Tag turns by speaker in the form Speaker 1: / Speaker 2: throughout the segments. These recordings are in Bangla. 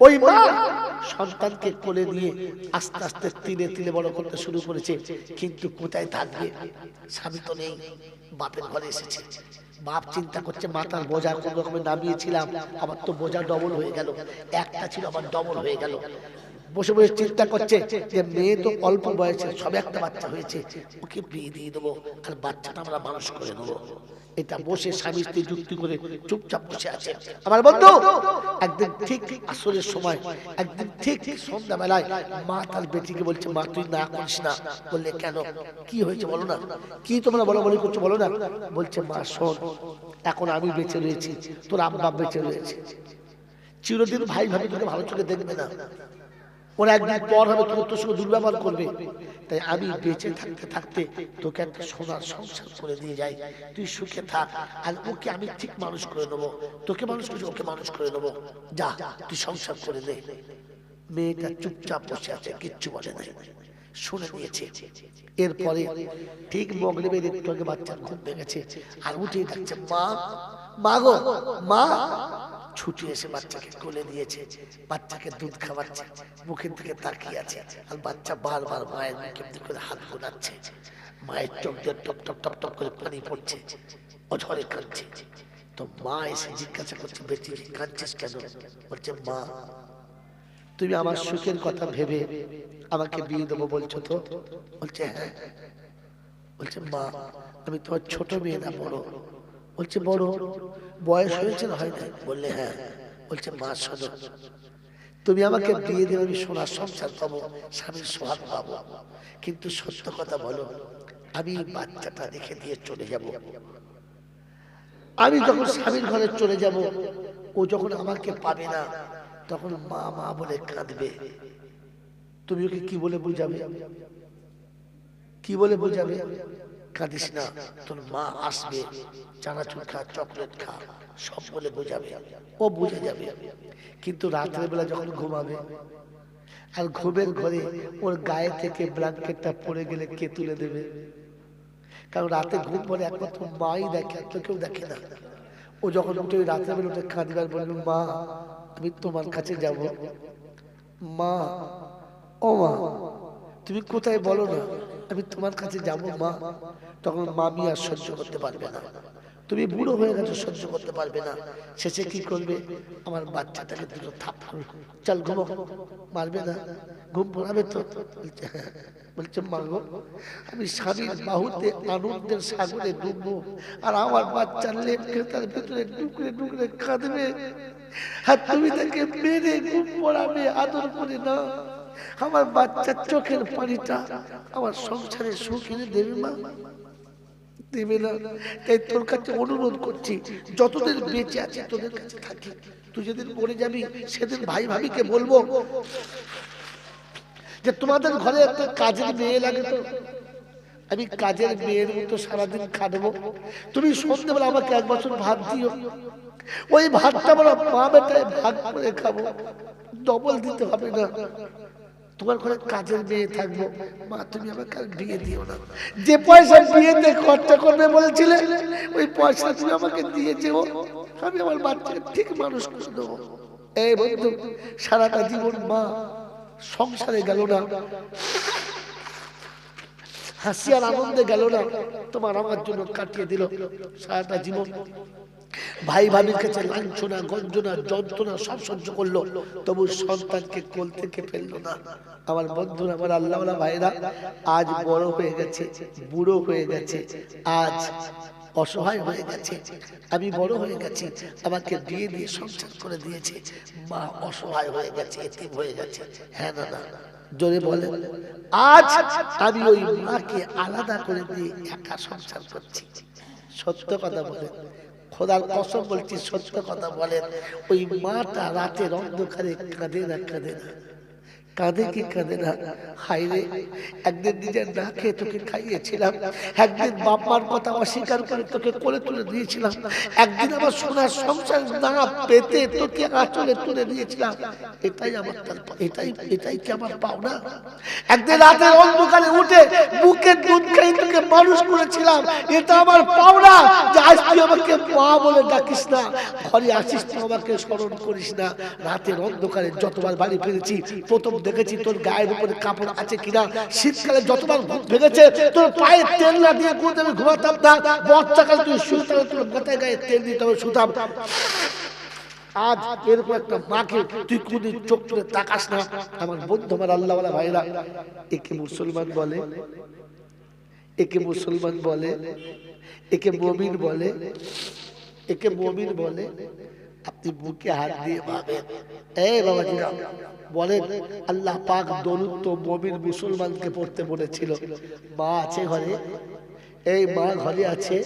Speaker 1: ওই মা সন্তানকে কোলে নিয়ে আস্তে আস্তে তিলে তিলে বড় করতে শুরু করেছে। কিন্তু কোথায় থাকবে? স্বামী তো নেই বাপের ঘরে এসেছে। বাপ চিন্তা করছে মাথার বোঝা কোন রকমে নামিয়েছিলাম আমার তো বোঝা ডবল হয়ে গেল। একটা ছিল আমার ডবল হয়ে গেল। বসে বসে চিন্তা করছে যে মেয়ে তো অল্প বয়সে, সবে একটা বাচ্চা হয়েছে, ওকে বিয়ে দিয়ে দেবো আর বাচ্চাটা আমরা মানুষ করে দেবো এটা বসে স্বামী স্ত্রী যুক্তি করে চুপচাপ বসে আছে। আমার বন্ধু, একদিন ঠিক আসরের সময়, একদিন ঠিক ঠিক সন্ধ্যাবেলায় মা তার বেটিকে বলছে, মা, তুই না করিস না। বললে, কেন? কি হয়েছে বলো না? কি তোমরা বলো বলি করছ বলো না? বলছে, মা, শোন, এখন আমি বেঁচে রয়েছি, তোর আব্বা বেঁচে রয়েছে। চিরদিন ভাই ভাবি তোকে ভালো চোখে দেখবে না। ওরা একদিন পর হবে, তোর তোর সঙ্গে দুর্ব্যবহার করবে। তাই আমি বেঁচে থাকতে থাকতে তোকে একটা সোনার সংসার করে দিয়ে যাই। তুই সুখে থাক, আর ওকে আমি ঠিক মানুষ করে নেব। তোকে মানুষ করে ওকে মানুষ করে নেব। যা, তুই সংসার করে দে। মেয়েটা চুপচাপ বসে আছে, কিচ্ছু বলে নাই। শুনে নিয়েছে। এরপরে ঠিক মগরিবের একটু আগে বাচ্চার ঘুম ভেঙেছে। আর উঠে ডাকছে মা মা গো, মা ছুটি এসে বাচ্চাকে কোলে দিয়েছে বাচ্চাকে দুধ খাওয়াচ্ছে। মুখের দিকে তাকিয়ে আছে। আর বাচ্চা বারবার মায়ের মুখের করে হাত বোনাচ্ছে মায়ের চোখ দিয়ে টপ টপ টপ টপ করে পানি পড়ছে। অঝরে কাঁদছে। তো মা এসে জিজ্ঞাসা করছে, বেটি, কাঁদছিস কেন? বলছে, মা, তুমি আমার সুখের কথা ভেবে আমাকে বিয়ে দেবো বলছো তো? বলছে হ্যাঁ। বলছে, মা, আমি তোমার ছোট মেয়ে না, বড়। বলছে, বড় বয়স হয়েছে না হয় বললে হ্যাঁ। বলছে, মা, শোনো, তুমি আমাকে বিয়ে দেবে, আমি সোনার সংসার পাবো, স্বামীর সোহাগ পাবো। কিন্তু সত্য কথা বলো, আমি বাচ্চাটা রেখে দিয়ে চলে যাব। আমি যখন স্বামীর ঘরে চলে যাব, ও যখন আমাকে পাবে না, তখন মা মা বলে কাঁদবে। তুমি ওকে কি বলে বুঝাবে? কি বলে বুঝাবে? কাঁদিস না, তোর মা আসবে চানাচুর খা চকলেট খা সব বলে বোঝাবে, ও বুঝে যাবে। কিন্তু রাত্রের বেলা যখন ঘুমাবে, আর ঘুমের ঘরে ওর গায়ে থেকে ব্ল্যাঙ্কেটটা পড়ে গেলে কে তুলে দেবে? কারণ রাতে ঘুম পরে একমাত্র মাই দেখে তো কেউ দেখে না। ও যখন উঠে ওই রাতের বেলা উঠে কাঁদিবার বলল মা, আমি তোমার কাছে যাব। মা, ও মা, তুমি কোথায় বলো না? আমি তোমার কাছে যাব, মা, তখন মামি আর সহ্য করতে পারবে না। তুমি বুড়ো হয়ে গেছো, সহ্য করতে পারবে না। শেষে কি করবে? আমার বাচ্চাটাকে দুটো থাপ চল ঘুমো। মারবে না। ঘুম পড়াবে তো। বলছে হ্যাঁ। বলছে, মা গো, আমি স্বামীর বাহুতে আনন্দের সাগরে ডুববো, আর আমার বাচ্চার লেপকে তার ভেতরে ডুকরে ডুকরে কাঁদবে। আর তুমি তাকে মেরে ঘুম পড়াবে, আদর করে না আমার বাচ্চার চোখের পানিটা আমার সংসারে সুখ এনে দেবে মা। দেবে না। তাই তোর কাছে অনুরোধ করছি, যতদিন বেঁচে আছে তোদের কাছে থাকি। তুই যেদিন মরে যাবি, সেদিন ভাই ভাবিকে বলব যে তোমাদের ঘরে একটা কাজের মেয়ে লাগে তো। আমি কাজের মেয়ের মতো সারাদিন খাটবো তুমি সন্ধ্যেবেলা আমাকে এক বছর ভাত দিও। ওই ভাতটা আমরা মা বেটায় ভাগ করে খাব। ডবল দিতে হবে না। তোমার ঘরে কাজের মেয়ে থাকব। মা তুমি আমাকে আর বিয়ে দিও না। যে পয়সা বিয়েতে খরচা করবে বলেছিলে ওই পয়সা তুমি আমাকে দিয়ে যেও আমি আমার বাচ্চাকে ঠিক মানুষ করে দেবো। এই বন্ধু সারাটা জীবন মা সংসারে গেল না। হাসি আর আনন্দে গেল না। তোমার আমার জন্য কাটিয়ে দিল সারাটা জীবন। ভাই ভাবির কাছে লাঞ্ছনা, গঞ্জনা, যন্ত্রণা সব সহ্য করল। তবু সন্তানকে কোল থেকে ফেলল না। আমার বন্ধুরা, আমার আল্লাহ ভাইরা আজ বড় হয়ে গেছে, বুড়ো হয়ে গেছে, আজ অসহায় হয়ে গেছে। আমি বড় হয়ে গেছি, আমাকে বিয়ে দিয়ে সংসার করে দিয়েছে। মা অসহায় হয়ে গেছে, এতিম হয়ে গেছে। হ্যাঁ না না জোরে বলে আজ আমি ওই মাকে আলাদা করে দিয়ে একা সংসার করছি। সত্য কথা বলে খোদার কসম বলছি সত্য কথা বলেন ওই মাটা রাতের অন্ধকারে কাঁদে না কাঁদে না। কাঁদে কি কাঁদে না একদিন নিজের না খেয়ে তোকে খাইয়েছিলাম, একদিন কথা অস্বীকার করে তোকে তুলে দিয়েছিলাম, একদিন আমার সোনার সংসার না পেতে তোকে আঁচলে তুলে দিয়েছিলাম। এটাই আমার তার এটাই এটাই কি আমার পাওনা? একদিন রাতের অন্ধকারে উঠে বুকের দুধ খাই তোকে মানুষ করেছিলাম, এটা আমার পাওনা। যে আজ তুই আমাকে মা বলে ডাকিস না, ঘরে আসিস তুই আমাকে স্মরণ করিস না। রাতের অন্ধকারে যতবার বাড়ি ফিরেছি, প্রথম দেখেছি তোর গায়ের উপরে কাপড় আছে কিনা? শীতকালে যতবার ঘুম ভেঙেছে, তোর পায়ে তেল না দিয়ে কোন আমি ঘুমাতাম না। বর্ষাকালে তুই শুতাম তোর মাথায় গায়ে তেল দিতে হবে শুতাম। আজ এরকম একটা মাকে তুই কোনদিন চোখ তুলে তাকাস না। আমার বন্ধু, আমার আল্লাহ ভাইরা, একে মুসলমান বলে, একে মুসলমান বলে, একে মমিন বলে, একে মমিন বলে আপনি বুকে হাত দিয়ে ভাবেন। এই বাবাজিরা বলেন আল্লাহ পাক দরুদ তো মমিন মুসলমানকে পড়তে বলেছিল। মা আছে ঘরে? এই মা ঘরে আছে?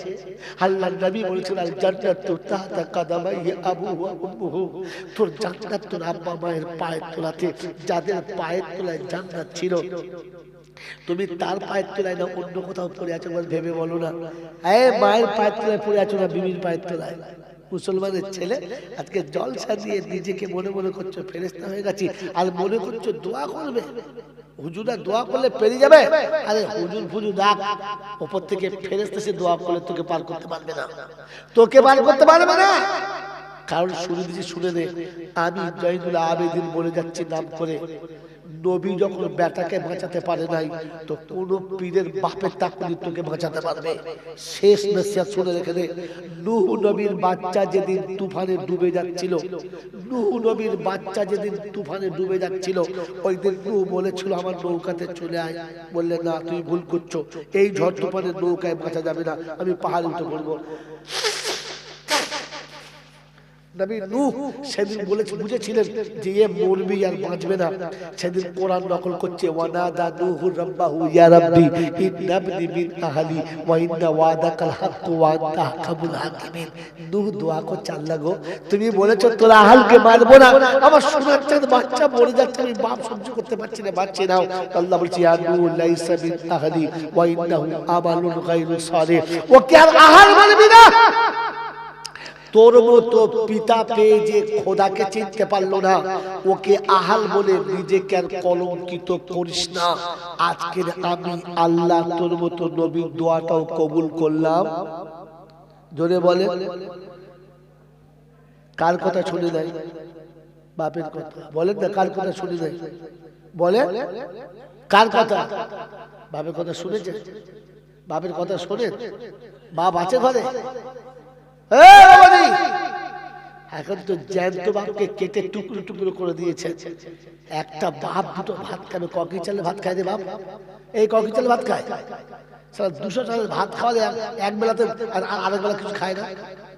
Speaker 1: আল্লাহ নবী বলেছিল আল জান্নাত তো তাহতা কাদামাই আবু ওয়া উম্মুহু। তোর জান্নাত তোর আব্বা মায়ের পায়ের তলাতে যাদের পায়ের তলায় জান্নাত ছিল তুমি তার পায়ের তলায় না অন্য কোথাও পড়ে আছো বলে ভেবে বলো না। এই মায়ের পায়ের তলায় পড়ে আছো না বিবির পায়ের তলায়? মুসলমানের ছেলে, আজকে জলসা দিয়ে নিজেকে মনে মনে করছ ফেরেস্তা হয়ে গেছি। আর মনে করছ দোয়া করবে। হুজুরা দোয়া করলে পেরিয়ে যাবে। আরে হুজুর ফুজুর রাখ ওপর থেকে ফেরেস্তা সে দোয়া করলে তোকে পার করতে পারবে না। তোকে পার করতে পারবে না। কারণ শুনে দিছি শুনে নে। আমি জয়দুল আবেদিন বলে যাচ্ছি নাম করে। নবী যখন বেটাকে বাঁচাতে পারে নাই, তো কোন পীরের বাপের তাকুনি তোকে বাঁচাতে পারবে। শেষ নসিহত শুনে রেখে দে। নূহ নবীর বাচ্চা যেদিন তুফানে ডুবে যাচ্ছিল, নূহ নবীর বাচ্চা যেদিন তুফানে ডুবে যাচ্ছিল, ওই দিন নূহ বলেছিল, আমার নৌকাতে চলে আয়। বললে, না তুই ভুল করছ। এই ঝড় তুফানের নৌকায় বাঁচা যাবে না, আমি পাহাড়ে উঠে পড়ব। নবী নূহ সেদিন বলেছে বুঝেছিলেন যে এ মরবি আর বাঁচবে না। সেদিন কোরআন নকল করছে ওয়ানাদা নূহু রাব্বাহু ইয়া রাব্বি ইন্নাবনি মিন আহলি ওয়া ইন্না ওয়াদাকাল হাক্ক ওয়া আনতা আহকামুল হাকিমিন নূহ দোয়া করছে আল্লাহ গো। তুমি বলেছ তোর আহালকে মারবো না। আমার সোনার চাঁদ বাচ্চা মরে যাচ্ছে আমি বাপ সহ্য করতে পারছি না। বাচ্চি নাও। আল্লাহ বলছে ইয়া নূহ লাইসা মিন আহলি ওয়া ইন্নাহু আমালুন গায়রু সালিহ। ও কি আর আহাল মারবি না তোর মতো পিতা পেয়ে যে খোদাকে চিনতে পারল না, ওকে আহাল বলে নিজেকে আর কলঙ্কিত করিস না। আজকের আমি আল্লাহ তোর মতো নবীর দোয়াটাও কবুল করলাম। জোরে বলে। কার কথা শুনে দেয় বাপের কথা। বলেন না, কার কথা শুনে দেয় বলে কার কথা? বাপের কথা শুনেছে? বাপের কথা শোনেন? বাপ আছে ঘরে! এখন তো জ্যান্ত বাপকে কেটে টুকরো টুকরো করে দিয়েছে একটা বাপ দুটো ভাত খাবে ককি চালে ভাত খায় রে বাপ। এই ককি চালে ভাত খায়। সারা দুশো চালের ভাত খাওয়ালে এক- এক বেলাতে আর আর আরেক বেলা কিছু খায় না।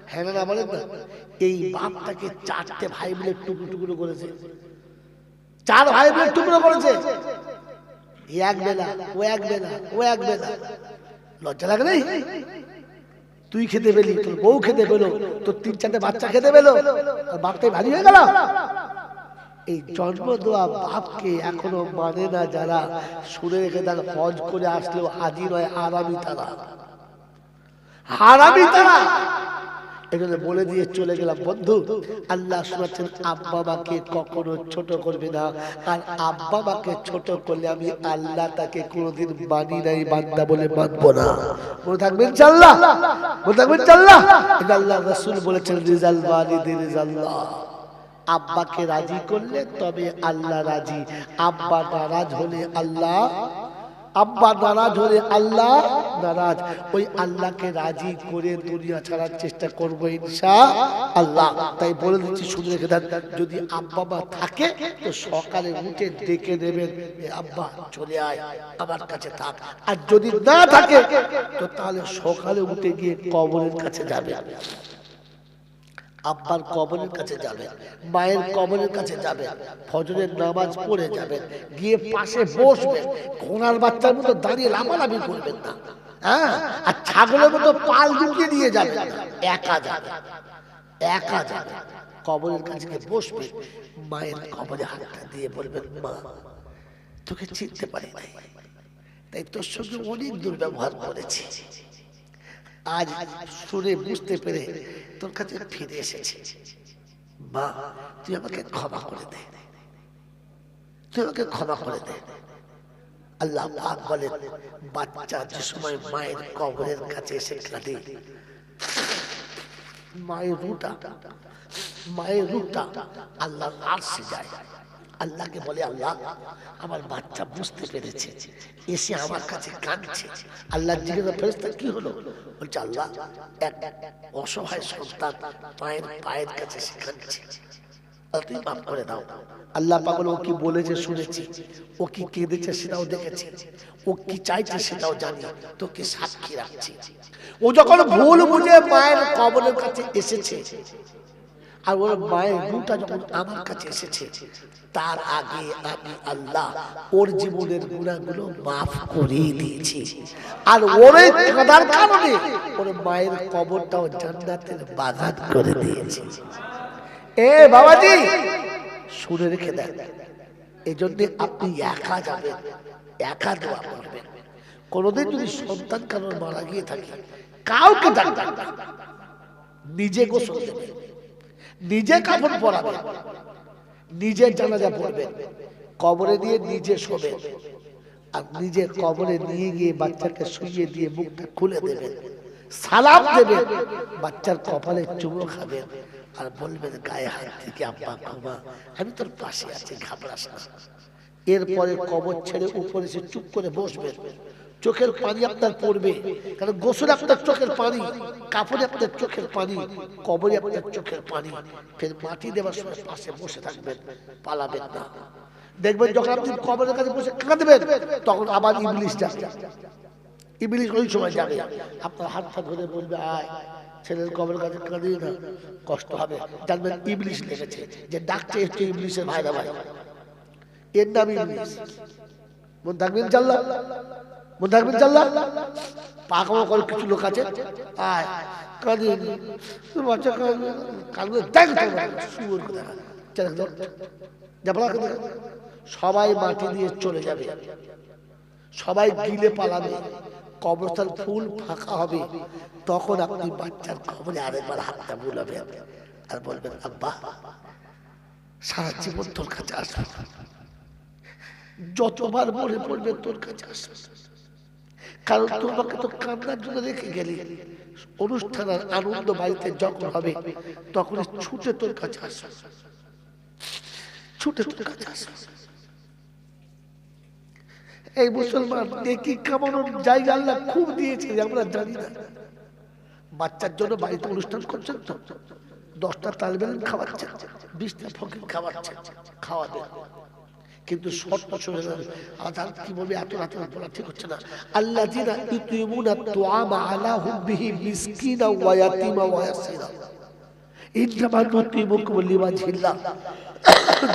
Speaker 1: হ্যাঁ না বলেন না। এই বাপটাকে চারটে ভাই মিলে টুকরো টুকরো করেছে। চার ভাই মিলে টুকরো করেছে। এক বেলা ও এক বেলা ও এক বেলা। লজ্জা লাগে নেই? তুই খেতে পেলি, তোর বউ খেতে পেল, তোর তিন চারটে বাচ্চা খেতে পেল, আর বাপটাই ভারী হয়ে গেল। এই জন্ম দেওয়া বাপকে এখনও মানে না যারা শুনে রেখে তারা হজ করে আসলেও হাজির হয় আরামি তারা হারামি তারা এখানে বলে দিয়ে চলে গেলাম, বন্ধু, আল্লাহ শোনাচ্ছেন আব্বা মাকে কখনো ছোট করবে না। আর আব্বা মাকে ছোট করলে আমি আল্লাহ তাকে কোনোদিন মানি নাই, বান্দা বলে মানবো না। মনে থাকবেন চাল্লাহ মনে থাকবেন চাল্লাহ এটা আল্লাহ রসুল বলেছেন, রিজাল ওয়ালিদি রিজাল্লাহ। আব্বাকে রাজি করলে তবে আল্লাহ রাজি। আব্বা নারাজ হলে আল্লাহ আব্বা নারাজ হলে আল্লাহ নারাজ। ওই আল্লাহকে রাজি করে দুনিয়া ছাড়ার চেষ্টা করব ইনশা আল্লাহ। তাই বলে দিচ্ছি, শুনে রেখে দেন, যদি আব্বা মা থাকে, তো সকালে উঠে ডেকে নেবেন। "এ আব্বা, চলে আয়, আমার কাছে থাক। আর যদি না থাকে, তো তাহলে সকালে উঠে গিয়ে কবরের কাছে যাবে। আব্বার কবরের কাছে যাবে, মায়ের কবরের কাছে যাবে, ফজরের নামাজ পড়ে যাবেন গিয়ে পাশে বসবেন ঘোড়ার বাচ্চার মতো দাঁড়িয়ে লাফালাফি করবেন না হ্যাঁ? আর ছাগলের মতো পাল ঢুকিয়ে দিয়ে যাবেন একা যাবে একা যাবে। কবরের কাছে বসবে, মায়ের কবরে হাতটা দিয়ে বলবেন, মা, তোকে চিনতে পারি নাই, তাই তোর সঙ্গে অনেক দুর্ব্যবহার করেছি। আজ শুনে বুঝতে পেরে তোর কাছে ফিরে এসেছি। বা তুই আমাকে ক্ষমা করে দে। তুই আমাকে ক্ষমা করে দে। আল্লাহ পাক বলেন বাচ্চা যে সময় মায়ের কবরের কাছে এসে কাঁদে, মায়ের রুটা মায়ের রুটা আল্লাহ সে যায়। আল্লাহকে বলে, আল্লাহ, আমার বাচ্চা বুঝতে পেরেছে, এসে আমার কাছে কাঁদছে। আল্লাহ জিজ্ঞাসা ফেরেস্তা কি হলো? বলছে, আল্লাহ, এক অসহায় সন্তান পায়ের পায়ের কাছে এসে কাঁদছে। করে দাও। আল্লাহ পাগল ও কি বলেছে, শুনেছি। ও কি কেঁদেছে, সেটাও দেখেছি। ও কি চাইছে, সেটাও জানি। তোকে সাক্ষী রাখছি। ও যখন ভুল বুঝে মায়ের কবরের কাছে এসেছে আর ওর মায়ের রুটা যখন আমার কাছে এসেছে তার আগে আমি আল্লাহ ওর জীবনের গুণাগুলো মাফ করে দিয়েছি। আর ওর কাদার কারণে ওর মায়ের কবরটাও জান্নাতের বাগান করে দিয়েছি। এ বাবাজি শুনে রেখে দেন। এই জন্য আপনি একা যাবেন একা দোয়া করবেন। কোনোদিন যদি সন্তান কারোর মারা গিয়ে থাকে কাউকে ডাকবেন। নিজে গোসল দেবেন। নিজে কাপড় পরাবেন নিজে জানাজা পড়বেন কবরে দিয়ে নিজে শোবে, আর নিজের কবরে নিয়ে গিয়ে বাচ্চাকে শুইয়ে দিয়ে মুখটা খুলে দেবেন সালাম দেবেন বাচ্চার কপালে চুমো খাবেন আর বলবেন গায়ে হাত থেকে আব্বা ঘুমা আমি তোর পাশে আছি, ঘাবড়াস এরপরে কবর ছেড়ে উপরে সে চুপ করে বসবেন চোখের পানি আপনার পড়বে। কারণ গোসল আপনার চোখের পানি, কাপড়ে আপনার চোখের পানি, কবরে আপনার চোখের পানি। ফের মাটি দেওয়ার সময় পাশে বসে থাকবেন, পালাবেন না। দেখবেন যখন আপনি কবরের কাছে বসে কাঁদবেন, তখন আবার ইংলিশ ইংলিশ ওই সময় যাবে। আপনার হাত হাতটা ধরে বলবে, আয়, ছেলের কবরের কাছে কাঁদিয়ে না কষ্ট হবে। জানবেন ইংলিশ লেগেছে যে ডাকতে এসছে ইংলিশের ভাইরা ভাই এর নাম ইংলিশ মন থাকবেন জাল্লা মন থাকবেন জাল্লা? পাকামা করে কিছু লোক আছে। আয় দেখ সবাই মাটি দিয়ে চলে যাবে। সবাই গিলে পালাবে। কবরস্থান ফুল ফাঁকা হবে। তখন আপনি বাচ্চার কবরে আরেকবার হাতটা বুলাবেন আর বলবেন, আব্বা, সারা জীবন তোর কাছে আসবে যতবার মনে পড়বে তোর কাছে আসবে কারণ তোমাকে তো কান্নার জন্য রেখে গেলি। অনুষ্ঠান আর আনন্দ বাড়িতে যখন হবে, তখন ছুটে তোর কাছে আসবে ছুটে তোর কাছে আসবে এই মুসলমান দেখি কামানোর জায়গা আল্লাহ খুব দিয়েছে আমরা জানি না। বাচ্চার জন্য বাড়িতে অনুষ্ঠান করছেন তো। দশটা তালবেল খাওয়াচ্ছেন, বিশটা ফকির খাওয়াচ্ছে খাওয়া খাওয়াবেন কিন্তু আধার কি বলবে? এত রাতে ঠিক হচ্ছে না। আল্লাহ জিনা ইতুইমুনা তুআমা আলা হুব্বিহি মিসকিনা ওয়া ইয়াতিমা ওয়া ইয়াসিরা।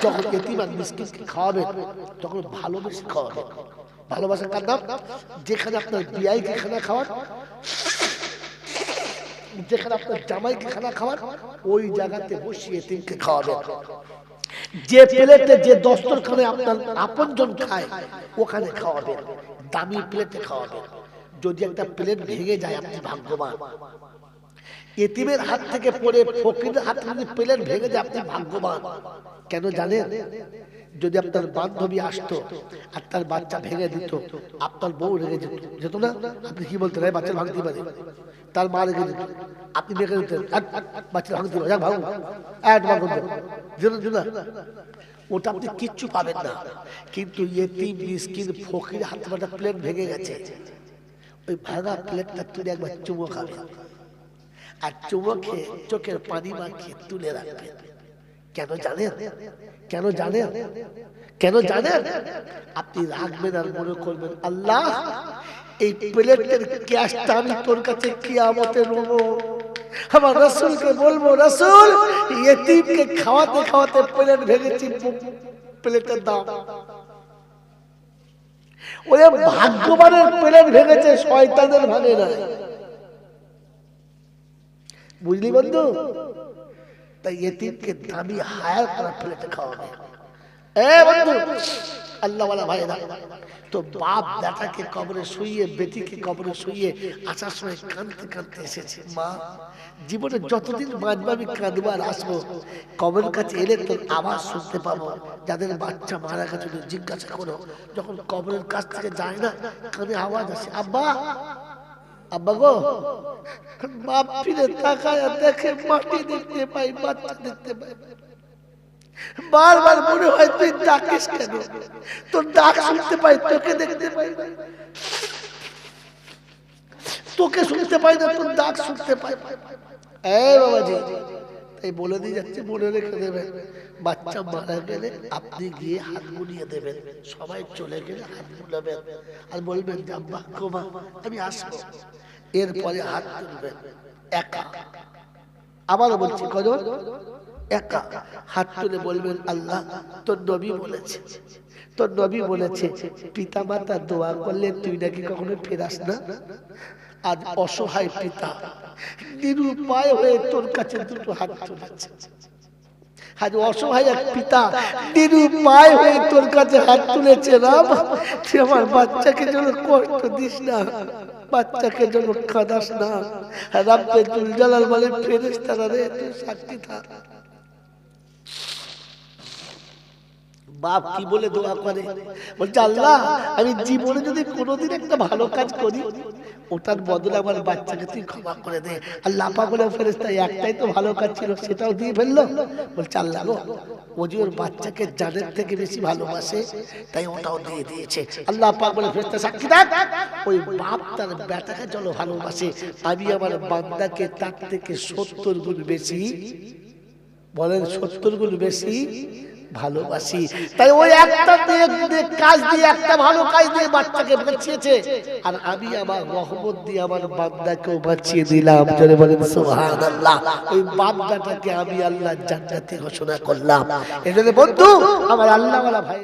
Speaker 1: যখন মিসকিনকে তখন ভালোবেসে ভালোবাসা কার নাম? যেখানে আপনার বিয়াইকে খানা খাওয়ান, যেখানে আপনার জামাইকে খানা খাওয়ান, ওই জায়গাতে বসিয়ে এতিমকে খাওয়াবেন যে প্লেটে যে দস্তরখানে আপনার আপনজন খায়, ওখানে খাওয়াবেন। দামি প্লেটে খাওয়াবেন। যদি একটা প্লেট ভেঙে যায়, আপনি ভাগ্যবান। এতিমের হাত থেকে পড়ে ফকিরের হাত থেকে প্লেট ভেঙে যায়, আপনি ভাগ্যবান। কেন জানেন? যদি আপনার বান্ধবী আসতো আর তার বাচ্চা ভেঙে দিত, আপনার বউ রেগে যেত। যেত না? আপনি কি বলতেন? বাচ্চা ভাঙতে পারে তার মা রেগে যেত। আপনি রেগে দিতেন বাচ্চা ভাঙতে পারে ভাঙো এক ভাঙো যেত না, ওটা আপনি কিচ্ছু পাবেন না। কিন্তু এতিম মিসকিন ফকির হাতে একটা প্লেট ভেঙে গেছে। ওই ভাঙা প্লেটটা তুলে একবার চুমো খাবেন আর চুমো খেয়ে চোখের পানি মাখিয়ে তুলে রাখবেন কেন জানেন? কেন জানেন? কেন জানেন? আপনি রাখবেন আর মনে করবেন, আল্লাহ, এই প্লেটের গ্যাসটা আমি তোর কাছে কিয়ামতে নেব। আমার রসুলকে বলব, রসুল এতিমকে খাওয়াতে খাওয়াতে প্লেট ভেঙেছি, প্লেটের দাম। ওরে ভাগ্যবানের প্লেট ভেঙেছে, শয়তানের ভাঙে না বুঝলি বন্ধু? তাই দামি হায়ার করা তো কাঁদতে এসেছে। মা, জীবনে যতদিন বাঁচবো আমি কাঁদবো আর আসব। কবরের কাছে এলে তোর আওয়াজ শুনতে পাবো। যাদের বাচ্চা মারা গেছে জিজ্ঞাসা করো। যখন কবরের কাছ থেকে যায় না, কানে আওয়াজ আসে, আব্বা আব্বা গো বাপ ফিরে তাকায় আর দেখে মাটি দেখতে পাই বাচ্চা দেখতে পাই বারবার মনে হয় তুই ডাকিস কেন তোর ডাক শুনতে পাই তোকে দেখতে পাই না। তোকে শুনতে পাই না তোর ডাক শুনতে পাই এই বাবাজি তাই বলে দিয়ে যাচ্ছে মনে রেখে দেবেন বাচ্চা মারা গেলে আপনি গিয়ে হাত বুলিয়ে দেবেন। সবাই চলে গেলে হাত বুলাবেন। আর বলবেন, যে আব্বা কোমা আমি আসব। এরপরে হাত তুলবেন। একা। আবারও বলছি কজন একা। হাত তুলে বলবেন, আল্লাহ, তোর নবী বলেছে। তোর নবী বলেছে পিতা মাতা দোয়া করলে তুই নাকি কখনো ফেরাস না? আজ অসহায় পিতা, নিরুপায় হয়ে তোর কাছে দুটো হাত তুলেছে। আজ অসহায় এক পিতা, নিরুপায় হয়ে তোর কাছে হাত তুলেছে। রাম, তুই আমার বাচ্চাকে যেন কষ্ট দিস না, বাচ্চাকে যেন কাঁদাস না। রাব্বে জুল জালাল বলে ফেরেশতারা রে, তুই সাক্ষী থাক। বাপ কি বলে দোয়া করে? বলছে, আল্লাহ, আমি জীবনে যদি কোনোদিন একটা ভালো কাজ করি ওটার বদলে আমার বাচ্চাকে তুই ক্ষমা করে দে। আর লাপা বলে ফেরেস্তা একটাই তো ভালো কাজ ছিল, সেটাও দিয়ে ফেলল। বলছে, আল্লাহ ও যে ওর বাচ্চাকে জানের থেকে বেশি ভালোবাসে, তাই ওটাও দিয়ে দিয়েছে। আল্লাহ পাক বলে ফেরেস্তা সাক্ষী থাক ওই বাপ তার বেটাকে চলো ভালোবাসে। আমি আমার বান্দাকে তার থেকে সত্তর গুণ বেশি, বলেন সত্তর গুণ বেশি ভালোবাসি। তাই ওই একটা কাজ দিয়ে একটা ভালো কাজ দিয়ে বাচ্চাকে বাঁচিয়েছে। আর আমি আমার রহমত দিয়ে আমার বান্দাকেও বাঁচিয়ে দিলাম। জোরে বলেন সুবহানাল্লাহ। ওই বান্দাটাকে আমি আল্লাহ জান্নাতে ঘোষণা করলাম। এজন্য বন্ধু আমার আল্লাহওয়ালা ভাই